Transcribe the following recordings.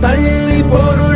தள்ளி பொருள்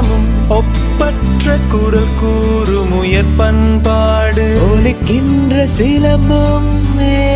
தொல்காப்பியமும் ஒப்பற்ற குரல் கூறும் உயர் பண்பாடு. ஒலிக்கின்ற சிலம்பும் மேகலையும்